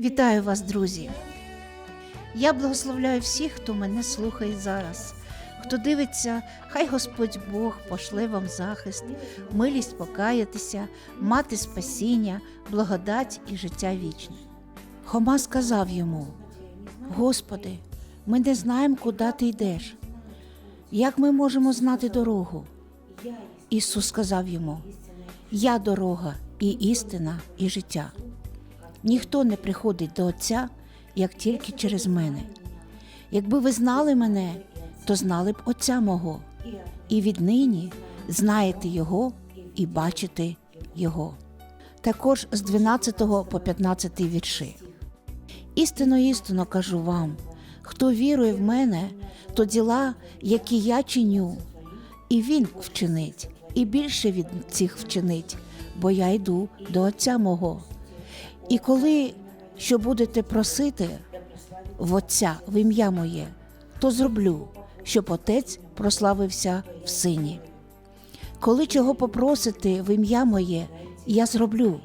Вітаю вас, друзі! Я благословляю всіх, хто мене слухає зараз. Хто дивиться, хай Господь Бог пошле вам захист, милість покаятися, мати спасіння, благодать і життя вічне. Хома сказав йому: Господи, ми не знаємо, куди ти йдеш. Як ми можемо знати дорогу? Ісус сказав йому: Я дорога, і істина, і життя. Ніхто не приходить до Отця, як тільки через мене. Якби ви знали мене, то знали б Отця мого, і віднині знаєте Його і бачите Його. Також з 12 по 15 вірші. Істинно, істинно кажу вам, хто вірує в мене, то діла, які я чиню, і він вчинить, і більше від цих вчинить, бо я йду до Отця мого. І коли що будете просити в Отця в ім'я моє, то зроблю, щоб Отець прославився в сині. Коли чого попросите в ім'я моє, я зроблю.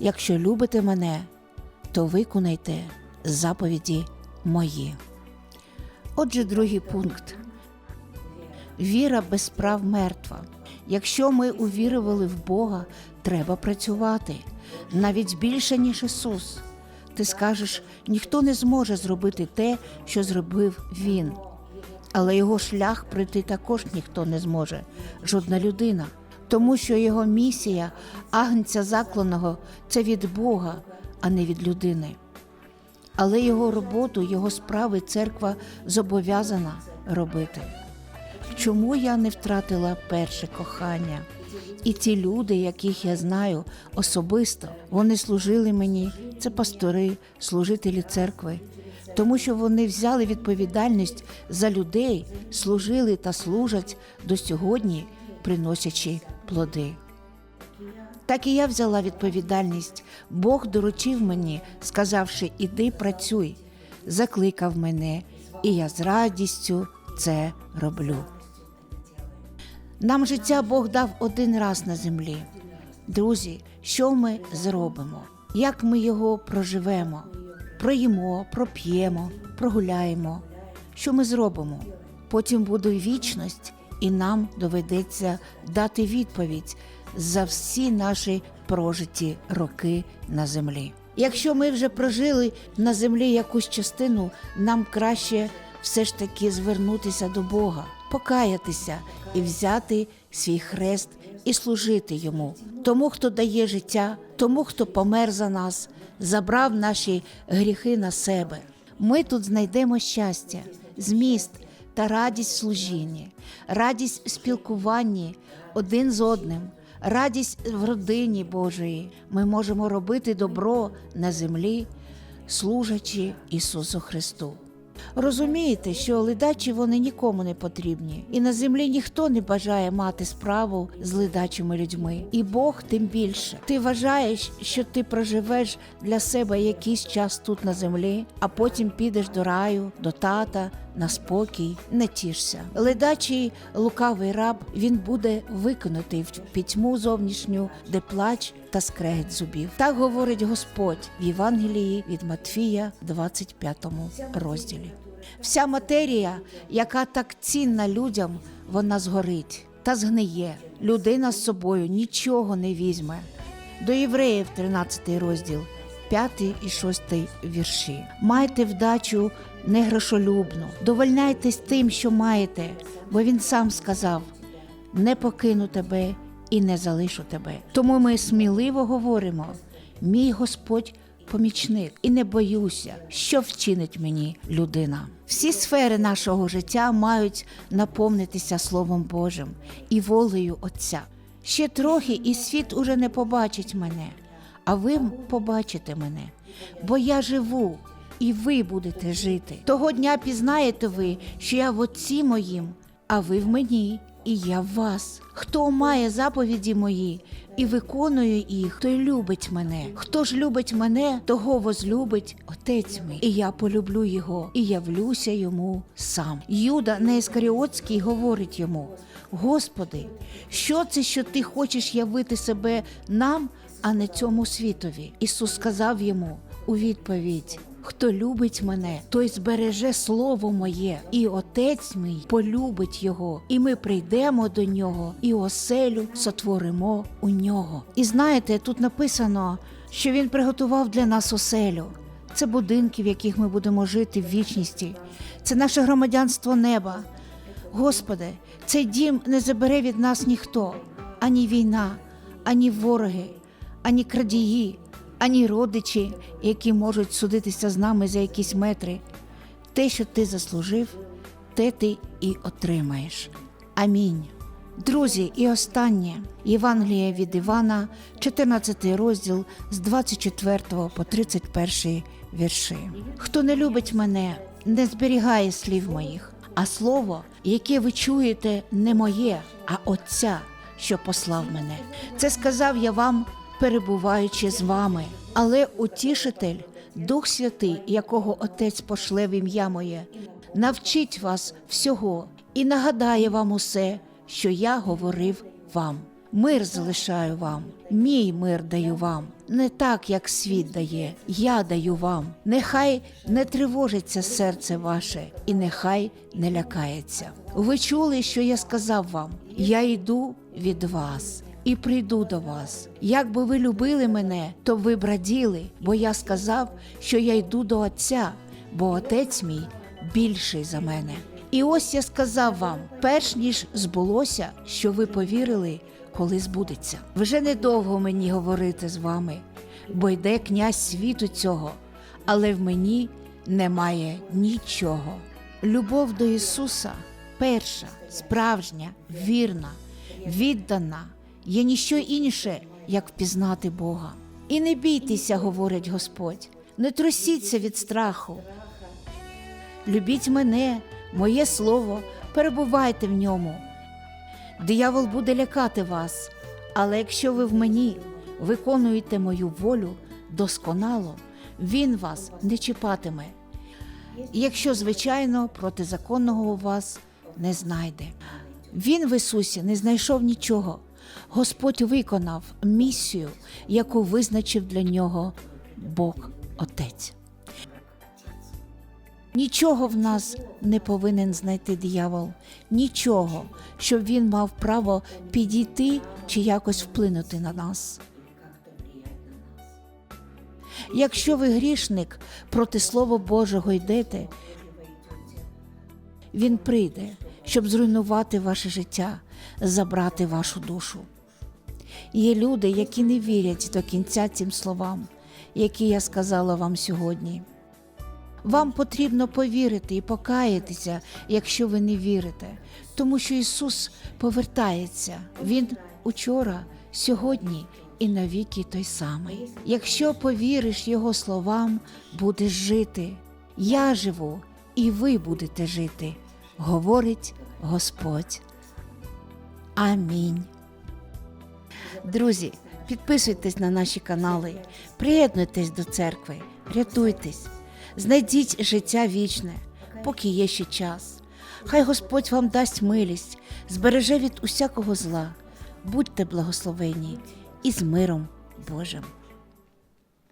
Якщо любите мене, то виконайте заповіді мої. Отже, другий пункт. Віра без справ мертва. Якщо ми увірували в Бога, треба працювати навіть більше, ніж Ісус. Ти скажеш, ніхто не зможе зробити те, що зробив Він. Але його шлях пройти також ніхто не зможе, жодна людина, тому що його місія агнця закланого це від Бога, а не від людини. Але його роботу, його справи церква зобов'язана робити. Чому я не втратила перше кохання? І ті люди, яких я знаю особисто, вони служили мені, це пастори, служителі церкви, тому що вони взяли відповідальність за людей, служили та служать до сьогодні, приносячи плоди. Так і я взяла відповідальність. Бог доручив мені, сказавши, іди працюй, закликав мене, і я з радістю це роблю. Нам життя Бог дав один раз на землі. Друзі, що ми зробимо? Як ми його проживемо? Проїмо, проп'ємо, прогуляємо. Що ми зробимо? Потім буде вічність, і нам доведеться дати відповідь за всі наші прожиті роки на землі. Якщо ми вже прожили на землі якусь частину, нам краще все ж таки звернутися до Бога, покаятися і взяти свій хрест і служити йому, тому, хто дає життя, тому, хто помер за нас, забрав наші гріхи на себе. Ми тут знайдемо щастя, зміст та радість служінні, радість спілкуванні один з одним, радість в родині Божої. Ми можемо робити добро на землі, служачи Ісусу Христу. Розумієте, що ледачі вони нікому не потрібні, і на землі ніхто не бажає мати справу з ледачими людьми, і Бог тим більше. Ти вважаєш, що ти проживеш для себе якийсь час тут на землі, а потім підеш до раю, до тата. На спокій не тішся. Ледачий лукавий раб він буде викинутий в пітьму зовнішню, де плач та скрегіт зубів. Так говорить Господь в Євангелії від Матфія, 25 розділі. Вся матерія, яка так цінна людям, вона згорить та згниє. Людина з собою нічого не візьме. До євреїв, 13 розділ, 5 і 6 вірші. Майте вдачу не грошолюбну, довольняйтесь тим, що маєте, бо він сам сказав: не покину тебе і не залишу тебе. Тому ми сміливо говоримо: мій Господь помічник, і не боюся, що вчинить мені людина. Всі сфери нашого життя мають наповнитися Словом Божим і волею Отця. Ще трохи, і світ уже не побачить мене, а ви побачите мене, бо я живу, і ви будете жити. Того дня пізнаєте ви, що я в Отці моїм, а ви в мені, і я вас. Хто має заповіді мої і виконує їх, той любить мене. Хто ж любить мене, того возлюбить Отець мій. І я полюблю його, і явлюся йому сам. Юда Неіскаріотський говорить йому: Господи, що це, що ти хочеш явити себе нам, а не цьому світові? Ісус сказав йому: у відповідь. Хто любить мене, той збереже слово моє, і отець мій полюбить його, і ми прийдемо до нього, і оселю сотворимо у нього. І знаєте, тут написано, що він приготував для нас оселю. Це будинки, в яких ми будемо жити в вічності. Це наше громадянство неба. Господи, цей дім не забере від нас ніхто, ані війна, ані вороги, ані крадії, ані родичі, які можуть судитися з нами за якісь метри. Те, що ти заслужив, те ти і отримаєш. Амінь. Друзі, і останнє Євангеліє від Івана, 14 розділ з 24 по 31 вірші. Хто не любить мене, не зберігає слів моїх, а слово, яке ви чуєте, не моє, а Отця, що послав мене. Це сказав я вам, перебуваючи з вами. Але утішитель, Дух Святий, якого Отець пошле в ім'я моє, навчить вас всього і нагадає вам усе, що я говорив вам. Мир залишаю вам, мій мир даю вам, не так, як світ дає, я даю вам. Нехай не тривожиться серце ваше, і нехай не лякається. Ви чули, що я сказав вам: я йду від вас і прийду до вас. Якби ви любили мене, то ви б раділи, бо я сказав, що я йду до Отця, бо Отець мій більший за мене. І ось я сказав вам, перш ніж збулося, що ви повірили, коли збудеться. Вже недовго мені говорити з вами, бо йде князь світу цього, але в мені немає нічого. Любов до Ісуса перша, справжня, вірна, віддана, є ніщо інше, як впізнати Бога. І не бійтеся, говорить Господь, не трусіться від страху. Любіть мене, моє слово, перебувайте в ньому. Диявол буде лякати вас, але якщо ви в мені виконуєте мою волю досконало, він вас не чіпатиме. Якщо, звичайно, протизаконного у вас не знайде. Він в Ісусі не знайшов нічого. Господь виконав місію, яку визначив для нього Бог Отець. Нічого в нас не повинен знайти диявол, нічого, щоб він мав право підійти чи якось вплинути на нас. Якщо ви грішник проти Слова Божого йдете, він прийде, щоб зруйнувати ваше життя, забрати вашу душу. Є люди, які не вірять до кінця цим словам, які я сказала вам сьогодні. Вам потрібно повірити і покаятися, якщо ви не вірите, тому що Ісус повертається. Він учора, сьогодні і навіки той самий. Якщо повіриш Його словам, будеш жити. Я живу, і ви будете жити, говорить Господь. Амінь. Друзі, підписуйтесь на наші канали, приєднуйтесь до церкви, рятуйтесь, знайдіть життя вічне, поки є ще час. Хай Господь вам дасть милість, збереже від усякого зла. Будьте благословені і з миром Божим.